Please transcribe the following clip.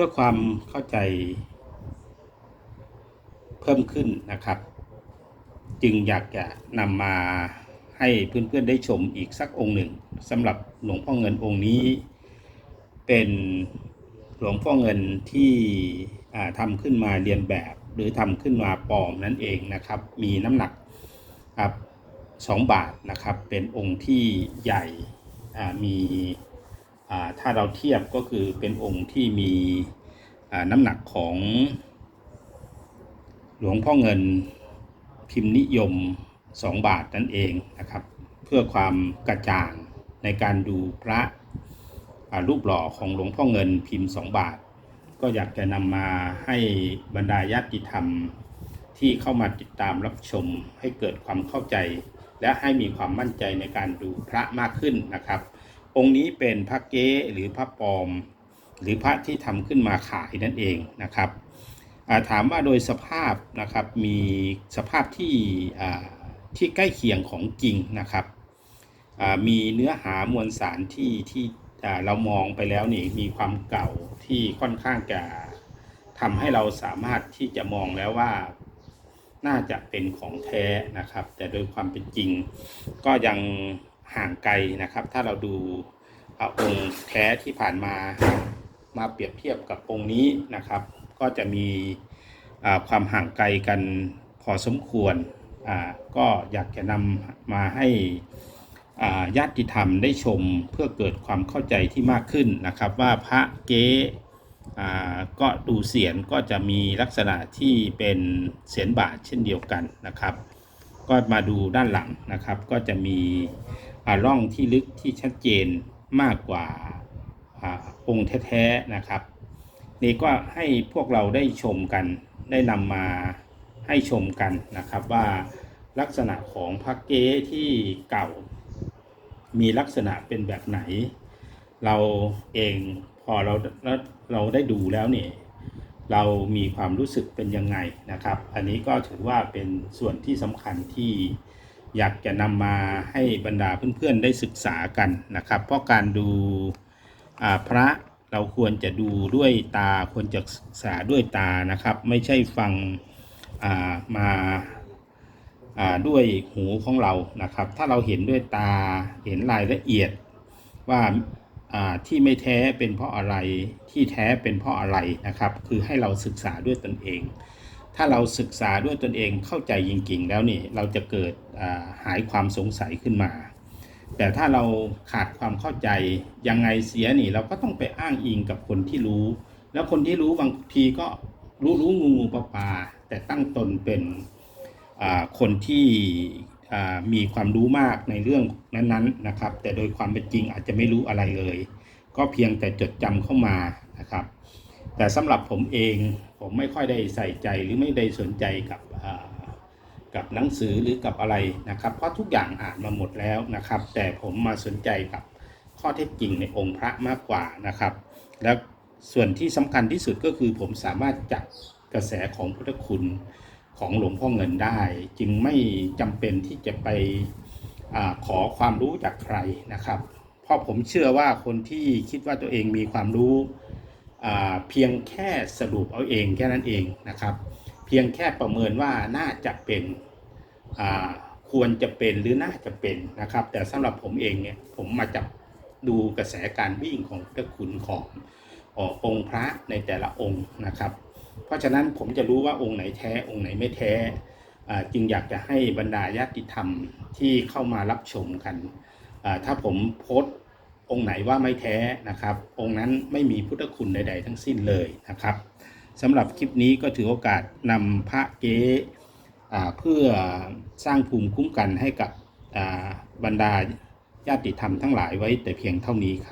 พื่อความเข้าใจเพิ่มขึ้นนะครับ จึงอยากจะนำมาให้เพื่อนๆได้ชมอีกสักองค์หนึ่งสำหรับหลวงพ่อเงินองค์นี้ เป็นหลวงพ่อเงินที่ทำขึ้นมาเรียนแบบ หรือทำขึ้นมาปลอมนั่นเองนะครับ มีน้ำหนักครับสองบาทนะครับ เป็นองค์ที่ใหญ่มี ถ้าเราเทียบก็คือเป็นองค์ที่มีน้ำหนักของ หลวงพ่อเงินพิมพ์นิยม 2 บาทนั่นเองนะครับ เพื่อความกระจ่างในการดูพระรูปหล่อของหลวงพ่อเงินพิมพ์ 2 บาท ก็อยากจะนำมาให้บรรดาญาติธรรมที่เข้ามาติดตามรับชมให้เกิดความเข้าใจ และให้มีความมั่นใจในการดูพระมากขึ้นนะครับ องค์นี้เป็นพระเก๊หรือพระปลอม หรือพระที่ทำขึ้นมาขายนั่นเองนะครับถามว่าโดยสภาพนะครับมีสภาพที่ที่ใกล้เคียงของจริงนะครับมีเนื้อหามวลสารที่ที่เรามองไปแล้วนี่มีความเก่าที่ค่อนข้างจะทำให้เราสามารถที่จะมองแล้วว่าน่าจะเป็นของแท้นะครับ แต่โดยความเป็นจริงก็ยัง ห่างไกลนะครับ ถ้าเราดูอ่าองค์แท้ที่ผ่านมามาเปรียบเทียบกับองค์นี้นะครับ ก็จะมีความห่างไกลกันพอสมควรอ่าก็อยากจะนำมาให้ญาติธรรมได้ชมเพื่อเกิดความเข้าใจที่มากขึ้นนะครับ ว่าพระเก๊อ่าก็ดูเสียนก็จะมีลักษณะที่เป็นเสียนบาทเช่นเดียวกันนะครับ ก็มาดูด้านหลังนะครับ ก็จะมีร่องที่ลึกที่ชัดเจนมากกว่าอองค์แท้ๆนะครับ นี่ก็ให้พวกเราได้ชมกันได้นำมาให้ชมกันนะครับว่าลักษณะของพระเก๊ที่เก่า มีลักษณะเป็นแบบไหน เราเองพอเราเราเราได้ดูแล้วเนี่ย เรามีความรู้สึกเป็นยังไงนะครับ อันนี้ก็ถือว่าเป็นส่วนที่สำคัญที่อยากจะนำมาให้บรรดาเพื่อนๆได้ศึกษากันนะครับ เพราะการดูพระเราควรจะดูด้วยตาควรจะศึกษาด้วยตานะครับ ไม่ใช่ฟังามาาด้วยหูของเรานะครับ ถ้าเราเห็นด้วยตาเห็นรายละเอียดว่า ที่ไม่แท้เป็นเพราะอะไรที่แท้เป็นเพราะอะไรนะครับ คือให้เราศึกษาด้วยตนเอง ถ้าเราศึกษาด้วยตนเองเข้าใจจริงๆ แล้วนี่เราจะเกิดาหายความสงสัยขึ้นมา แต่ถ้าเราขาดความเข้าใจยังไงเสียนี่เราก็ต้องไปอ้างอิงกับคนที่รู้ แล้วคนที่รู้บางทีก็รู้รู้งูงูปลาปลาแต่ตั้งตนเป็นคนที่ มีความรู้มากในเรื่องนั้นๆนะครับ แต่โดยความเป็นจริงอาจจะไม่รู้อะไรเลย ก็เพียงแต่จดจำเข้ามานะครับ แต่สำหรับผมเองผมไม่ค่อยได้ใส่ใจหรือไม่ได้สนใจกับกับหนังสือหรือกับอะไรนะครับ เพราะทุกอย่างอ่านมาหมดแล้วนะครับ แต่ผมมาสนใจกับข้อเท็จจริงในองค์พระมากกว่านะครับ แล้วส่วนที่สำคัญที่สุดก็คือผมสามารถจับกระแสของพุทธคุณ ของหลวงพ่อเงินได้ จึงไม่จำเป็นที่จะไปอขอความรู้จากใครนะครับ เพราะผมเชื่อว่าคนที่คิดว่าตัวเองมีความรู้เพียงแค่สรุปเอาเองแค่นั้นเองนะครับ เพียงแค่ประเมินว่าน่าจะเป็นควรจะเป็นหรือน่าจะเป็นนะครับ แต่สำหรับผมเองเนี่ยผมมาจับดูกระแสการวิ่งของพระคุณขององค์พระในแต่ละองค์นะครับ เพราะฉะนั้นผมจะรู้ว่าองค์ไหนแท้องค์ไหนไม่แท้จึงอยากจะให้บรรดาญาติธรรมที่เข้ามารับชมกัน ถ้าผมโพสต์องค์ไหนว่าไม่แท้นะครับ องค์นั้นไม่มีพุทธคุณใด ๆ ทั้งสิ้นเลยนะครับสำหรับคลิปนี้ก็ถือโอกาสนำพระเก๊อ่าเพื่อสร้างภูมิคุ้มกันให้กับบรรดาญาติธรรมทั้งหลายไว้แต่เพียงเท่านี้ครับ